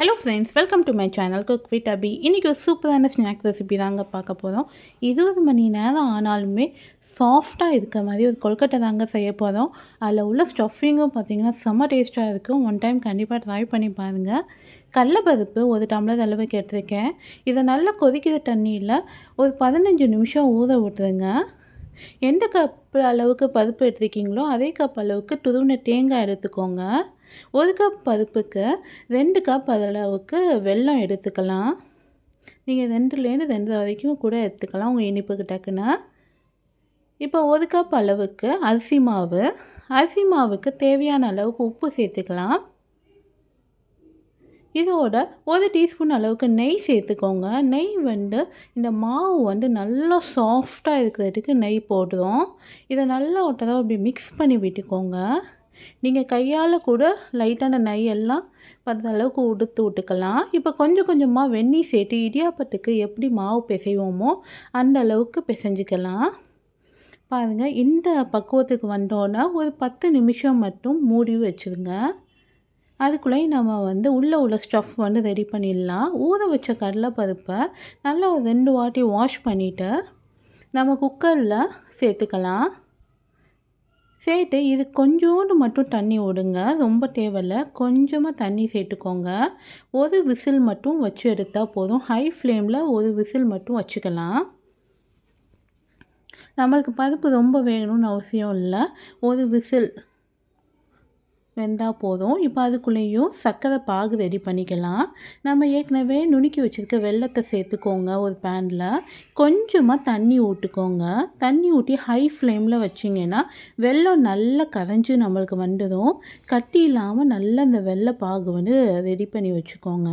Hello friends welcome to my channel cook with Abhi இன்றைக்கி ஒரு சூப்பரான ஸ்நாக் ரெசிபி தாங்க பார்க்க போகிறோம் இருபது மணி நேரம் ஆனாலுமே சாஃப்டாக இருக்க மாதிரி ஒரு கொல்கட்டை தாங்க செய்ய போகிறோம் அதில் உள்ள ஸ்டஃபிங்கும் பார்த்திங்கன்னா செம்ம டேஸ்ட்டாக இருக்கும். ஒன் டைம் கண்டிப்பாக ட்ரை பண்ணி பாருங்கள் கடலப்பருப்பு ஒரு டம்ளர் அளவுக்கு எடுத்துருக்கேன். இதை நல்லா கொதிக்கிற தண்ணியில் ஒரு பதினஞ்சு நிமிஷம் ஊற விட்டுருங்க. எந்த கப் அளவுக்கு பருப்பு எடுத்துருக்கீங்களோ அதே கப் அளவுக்கு துருவின தேங்காய் எடுத்துக்கோங்க. ஒரு கப் பருப்புக்கு ரெண்டு கப் அளவுக்கு வெல்லம் எடுத்துக்கலாம். நீங்கள் ரெண்டுலேருந்து ரெண்டு வரைக்கும் கூட எடுத்துக்கலாம் உங்கள் இனிப்புக்கு டக்குன்னு. இப்போ ஒரு கப் அளவுக்கு அரிசி மாவு. அரிசி மாவுக்கு தேவையான அளவுக்கு உப்பு சேர்த்துக்கலாம். இதோட ஒரு டீஸ்பூன் அளவுக்கு நெய் சேர்த்துக்கோங்க. நெய் வந்து இந்த மாவு வந்து நல்லா சாஃப்டாக இருக்கிறதுக்கு நெய் போடுறோம் இதை நல்லா ஒட்டதாக அப்படி மிக்ஸ் பண்ணி விட்டுக்கோங்க. நீங்கள் கையால் கூட லைட்டான நெய் எல்லாம் படுற அளவுக்கு உடுத்து விட்டுக்கலாம். இப்போ கொஞ்சம் கொஞ்சமாக வெந்நீர் சேர்த்து இடியாப்பத்துக்கு எப்படி மாவு பிசைவோமோ அந்த அளவுக்கு பிசைஞ்சிக்கலாம். பாருங்கள் இந்த பக்குவத்துக்கு வந்தோன்னா ஒரு பத்து நிமிஷம் மட்டும் மூடி வச்சுருங்க. அதுக்குள்ளேயும் நம்ம வந்து உள்ளே உள்ள ஸ்டஃப் வந்து ரெடி பண்ணிடலாம். ஊற வச்ச கடலைப்பருப்பை நல்லா ஒரு ரெண்டு வாட்டி வாஷ் பண்ணிவிட்டு நம்ம குக்கரில் சேர்த்துக்கலாம். சேர்த்து இது கொஞ்சோண்டு மட்டும் தண்ணி விடுங்க ரொம்ப தேவையில்ல. கொஞ்சமாக தண்ணி சேர்த்துக்கோங்க. ஒரு விசில் மட்டும் வச்சு எடுத்தால் போதும். ஹை ஃப்ளேமில் ஒரு விசில் மட்டும் வச்சுக்கலாம். நம்மளுக்கு பருப்பு ரொம்ப வேணும்னு அவசியம் இல்லை. ஒரு விசில் வெந்தால் போதும். இப்போ அதுக்குள்ளேயும் சர்க்கரை பாகு ரெடி பண்ணிக்கலாம். நம்ம ஏற்கனவே நுணுக்கி வச்சுருக்க வெள்ளத்தை சேர்த்துக்கோங்க ஒரு பேனில் கொஞ்சமாக தண்ணி ஊட்டுக்கோங்க தண்ணி ஊட்டி ஹை ஃப்ளேமில் வச்சிங்கன்னா வெள்ளம் நல்லா கரைஞ்சி நம்மளுக்கு வந்துடும். கட்டி இல்லாமல் நல்லா அந்த வெள்ளை பாகு வந்து ரெடி பண்ணி வச்சுக்கோங்க.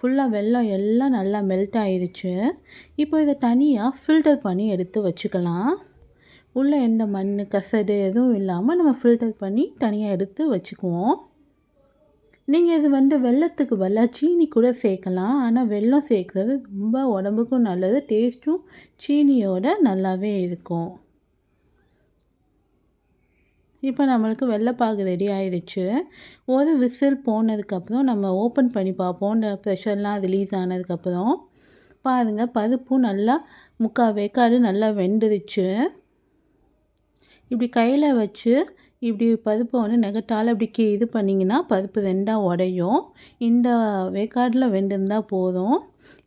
ஃபுல்லாக வெள்ளம் எல்லாம் நல்லா மெல்ட் ஆயிடுச்சு இப்போ இதை தனியாக ஃபில்டர் பண்ணி எடுத்து வச்சுக்கலாம். உள்ளே எந்த மண் கசடு எதுவும் இல்லாமல் நம்ம ஃபில்டர் பண்ணி தனியாக எடுத்து வச்சுக்குவோம். நீங்கள் இது வந்து வெள்ளத்துக்கு பதிலாக சீனி கூட சேர்க்கலாம். ஆனால் வெள்ளம் சேர்க்குறது ரொம்ப உடம்புக்கும் நல்லது டேஸ்ட்டும் சீனியோட நல்லாவே இருக்கும். இப்போ நம்மளுக்கு வெள்ளைப்பாகு ரெடி ஆயிடுச்சு. ஒரு விசில் போனதுக்கப்புறம் நம்ம ஓப்பன் பண்ணி பார்ப்போம். இந்த ப்ரெஷர்லாம் ரிலீஸ் ஆனதுக்கப்புறம் பாருங்கள் பருப்பும் நல்லா முக்கால் வேக்காடு நல்லா வெந்துருச்சு. இப்படி கையில் வச்சு இப்படி பருப்பை வந்து நெகட்டால் அப்படி இது பண்ணிங்கன்னா பருப்பு ரெண்டாக உடையும். இந்த வேக்காடில் வெந்திருந்தால் போதும்.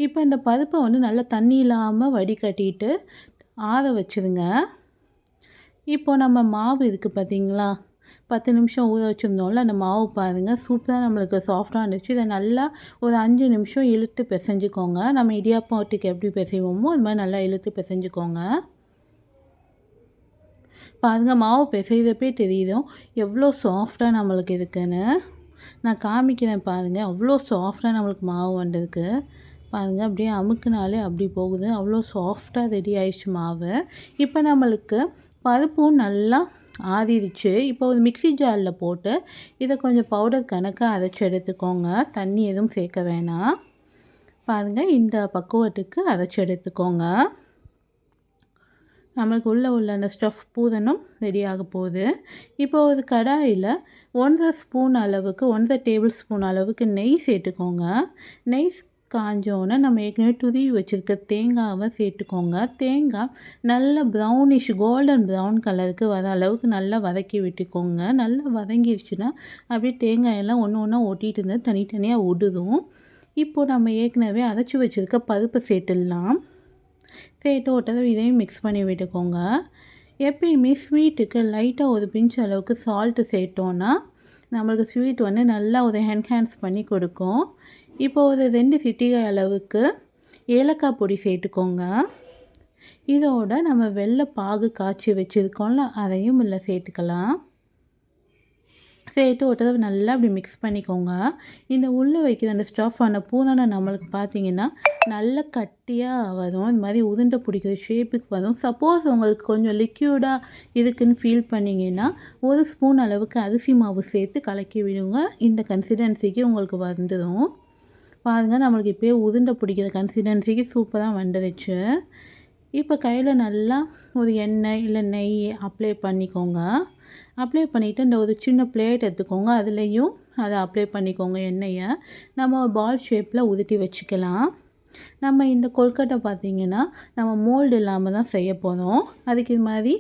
இப்போ இந்த பருப்பை வந்து நல்லா தண்ணி இல்லாமல் வடிகட்டிட்டு ஆற வச்சுருங்க. இப்போ நம்ம மாவு இருக்குது பார்த்தீங்களா பத்து நிமிஷம் ஊற வச்சுருந்தோம்ல அந்த மாவு பாருங்கள் சூப்பராக நம்மளுக்கு சாஃப்டாக இருந்துச்சு. இதை நல்லா ஒரு அஞ்சு நிமிஷம் இழுத்து பிசைஞ்சுக்கோங்க. நம்ம இடியாப்பத்துக்கு எப்படி பிசைவோமோ அது மாதிரி நல்லா இழுத்து பிசைஞ்சுக்கோங்க. பாருங்கள் மாவு பிசைகிறப்பே தெரியுதும் எவ்வளோ சாஃப்டாக நம்மளுக்கு இருக்குன்னு. நான் காமிக்கிறேன் பாருங்கள் அவ்வளோ சாஃப்டாக நம்மளுக்கு மாவு வந்திருக்கு. பாருங்கள் அப்படியே அமுக்குனாலே அப்படி போகுது. அவ்வளோ சாஃப்டாக ரெடி ஆயிடுச்சு மாவு. இப்போ நம்மளுக்கு பருப்பும் நல்லா ஆறிடுச்சு. இப்போ ஒரு மிக்சி ஜாரில் போட்டு இதை கொஞ்சம் பவுடர் கணக்காக அரைச்சி எடுத்துக்கோங்க. தண்ணி எதுவும் சேர்க்க வேணாம். பாருங்கள் இந்த பக்குவத்துக்கு அரைச்சி எடுத்துக்கோங்க. நம்மளுக்கு உள்ளே உள்ள அந்த ஸ்டஃப் பூதனும் ரெடியாக போகுது. இப்போ ஒரு கடாயில் ஒன்றரை ஸ்பூன் அளவுக்கு ஒன்றரை டேபிள் ஸ்பூன் அளவுக்கு நெய் சேர்த்துக்கோங்க. நெய் காஞ்சோன்னே நம்ம ஏற்கனவே துருவி வச்சுருக்க தேங்காவை சேர்த்துக்கோங்க. தேங்காய் நல்ல ப்ரௌனிஷ் கோல்டன் ப்ரௌன் கலருக்கு வர அளவுக்கு நல்லா வதக்கி விட்டுக்கோங்க. நல்லா வதங்கிடுச்சுன்னா அப்படியே தேங்காயெல்லாம் ஒன்று ஒன்றா ஒட்டிகிட்டு இருந்தால் தனித்தனியாக விடுதும் இப்போது நம்ம ஏற்கனவே அரைச்சி வச்சுருக்க பருப்பை சேர்த்துடலாம். சேர்த்து ஒரு தடவை இதையும் மிக்ஸ் பண்ணி விட்டுக்கோங்க. எப்பயுமே ஸ்வீட்டுக்கு லைட்டாக ஒரு பிஞ்ச் அளவுக்கு சால்ட்டு சேர்த்தோன்னா நம்மளுக்கு ஸ்வீட் வந்து நல்லா ஒரு என்ஹான்ஸ் பண்ணி கொடுக்கும். இப்போ ஒரு ரெண்டு சிட்டிகை அளவுக்கு ஏலக்காய் பொடி சேர்த்துக்கோங்க. இதோட நம்ம வெள்ளை பாகு காய்ச்சி வச்சுருக்கோம்ல அதையும் இல்லை சேர்த்துக்கலாம். சேர்த்து ஒரு தடவை நல்லா அப்படி மிக்ஸ் பண்ணிக்கோங்க. இந்த உள்ளே வைக்கிற அந்த ஸ்டஃப் ஆன பூதானை நம்மளுக்கு பார்த்தீங்கன்னா நல்லா கட்டியாக வரும். இந்த மாதிரி உருண்டை பிடிக்கிற ஷேப்புக்கு வரும். சப்போஸ் உங்களுக்கு கொஞ்சம் லிக்யூடாக இருக்குதுன்னு ஃபீல் பண்ணிங்கன்னா ஒரு ஸ்பூன் அளவுக்கு அரிசி மாவு சேர்த்து கலக்கி விடுங்க. இந்த கன்சிடென்சிக்கு உங்களுக்கு வந்துடும் பாருங்கள் நம்மளுக்கு இப்போயே உருண்டை பிடிக்கிற கன்சிடென்சிக்கு சூப்பராக வந்துடுச்சு இப்போ கையில் நல்லா ஒரு எண்ணெய் இல்லை நெய் அப்ளை பண்ணிக்கோங்க. அப்ளை பண்ணிவிட்டு இந்த ஒரு சின்ன பிளேட் எடுத்துக்கோங்க. அதுலேயும் அதை அப்ளை பண்ணிக்கோங்க எண்ணெயை. நம்ம பால் ஷேப்பில் உதுட்டி வச்சுக்கலாம். நம்ம இந்த கொல்கட்டை பார்த்திங்கன்னா நம்ம மோல்டு இல்லாமல் தான் செய்ய போகிறோம் அதுக்கு இது மாதிரி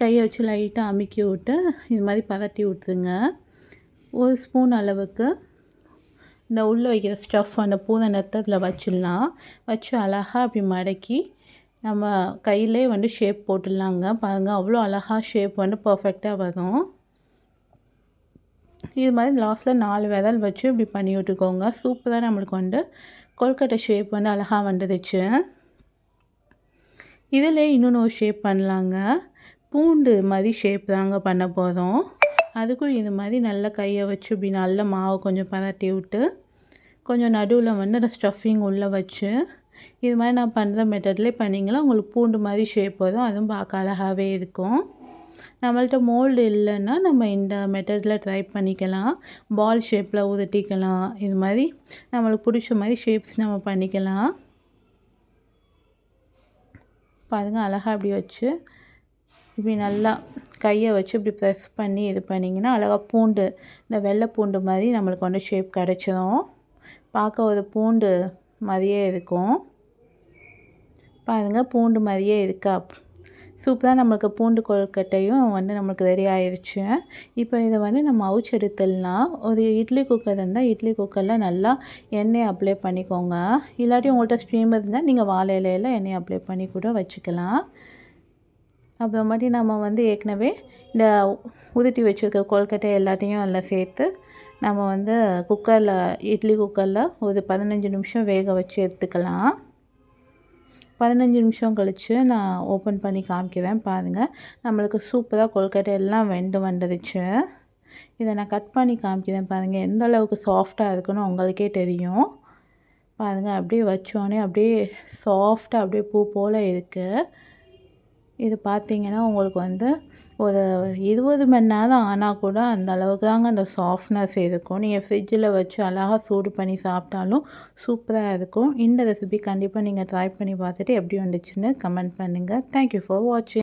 கையை வச்சு லைட்டாக அமுக்கி விட்டு இது மாதிரி பதட்டி விட்டுருங்க. ஒரு ஸ்பூன் அளவுக்கு இந்த உள்ளே வைக்கிற ஸ்டஃப் அந்த பூதனத்தை அதில் வச்சிடலாம். வச்சு அழகாக அப்படி மடக்கி நம்ம கையிலே வந்து ஷேப் போட்டுடலாங்க. பாருங்கள் அவ்வளோ அழகாக ஷேப் வந்து பர்ஃபெக்டாக வரும். இது மாதிரி லாஸ்ட்டில் நாலு விரல் வச்சு இப்படி பண்ணி விட்டுக்கோங்க. சூப்பராக நம்மளுக்கு வந்து கொல்கட்டை ஷேப் வந்து அழகாக வந்துடுச்சு. இதில் இன்னொன்று ஒரு ஷேப் பண்ணலாங்க. பூண்டு மாதிரி ஷேப் தாங்க பண்ண போகிறோம் அதுக்கும் இது மாதிரி நல்ல கையை வச்சு இப்படி நல்ல மாவை கொஞ்சம் பரட்டி விட்டு கொஞ்சம் நடுவில் வந்து அந்த ஸ்டஃபிங் உள்ளே வச்சு இது மாதிரி நான் பண்ணுற மெத்தட்லேயே பண்ணிங்களா உங்களுக்கு பூண்டு மாதிரி ஷேப் வரும். அதுவும் பார்க்க அழகாகவே இருக்கும். நம்மள்ட்ட மோல்டு இல்லைன்னா நம்ம இந்த மெத்தடில் ட்ரை பண்ணிக்கலாம். பால் ஷேப்பில் உதட்டிக்கலாம். இது மாதிரி நம்மளுக்கு பிடிச்ச மாதிரி ஷேப்ஸ் நம்ம பண்ணிக்கலாம். பாருங்கள் அழகாக இப்படி வச்சு இப்படி நல்லா கையை வச்சு இப்படி ப்ரெஸ் பண்ணி இது பண்ணிங்கன்னா அழகாக பூண்டு இந்த வெள்ளை பூண்டு மாதிரி நம்மளுக்கு வந்து ஷேப் கிடச்சிரும். பார்க்க ஒரு பூண்டு மாதிரியே இருக்கும் பாருங்கள் பூண்டு மாதிரியே இருக்கா சூப்பராக நம்மளுக்கு பூண்டு கொழுக்கட்டையும் வந்து நம்மளுக்கு ரெடி ஆயிடுச்சு இப்போ இதை வந்து நம்ம அவுச்சு எடுத்துடலாம் ஒரு இட்லி குக்கர் இருந்தால் இட்லி குக்கரில் நல்லா எண்ணெய் அப்ளை பண்ணிக்கோங்க. இல்லாட்டி உங்கள்கிட்ட ஸ்ட்ரீம் இருந்தால் நீங்கள் வாழை இலையில் எண்ணெய் அப்ளை பண்ணி கூட வச்சுக்கலாம். அப்புறமாட்டி நம்ம வந்து ஏற்கனவே இந்த உதிட்டி வச்சுருக்க கொல்கட்டை எல்லாத்தையும் அதில் சேர்த்து நம்ம வந்து குக்கரில் இட்லி குக்கரில் ஒரு பதினஞ்சு நிமிஷம் வேக வச்சு எடுத்துக்கலாம். பதினஞ்சு நிமிஷம் கழித்து நான் ஓப்பன் பண்ணி காமிக்கிறேன் பாருங்கள் நம்மளுக்கு சூப்பராக கொல்கட்டை எல்லாம் வெண்டு வந்துடுச்சு இதை நான் கட் பண்ணி காமிக்கிறேன் பாருங்கள் எந்த அளவுக்கு சாஃப்டாக இருக்குன்னு உங்களுக்கே தெரியும். பாருங்கள் அப்படியே வச்சோடனே அப்படியே சாஃப்டாக அப்படியே பூ போல் இருக்குது இது பார்த்திங்கன்னா உங்களுக்கு வந்து ஒரு இருபது மணி நேரம் ஆனால் கூட அந்த அளவுக்கு தாங்க அந்த சாஃப்ட்னஸ் இருக்கும். நீங்கள் ஃப்ரிட்ஜில் வச்சு அழகாக சூடு பண்ணி சாப்பிட்டாலும் சூப்பராக இருக்கும். இந்த ரெசிபி கண்டிப்பாக நீங்கள் ட்ரை பண்ணி பார்த்துட்டு எப்படி வந்துச்சுன்னு கமெண்ட் பண்ணுங்கள் தேங்க்யூ ஃபார் வாட்சிங்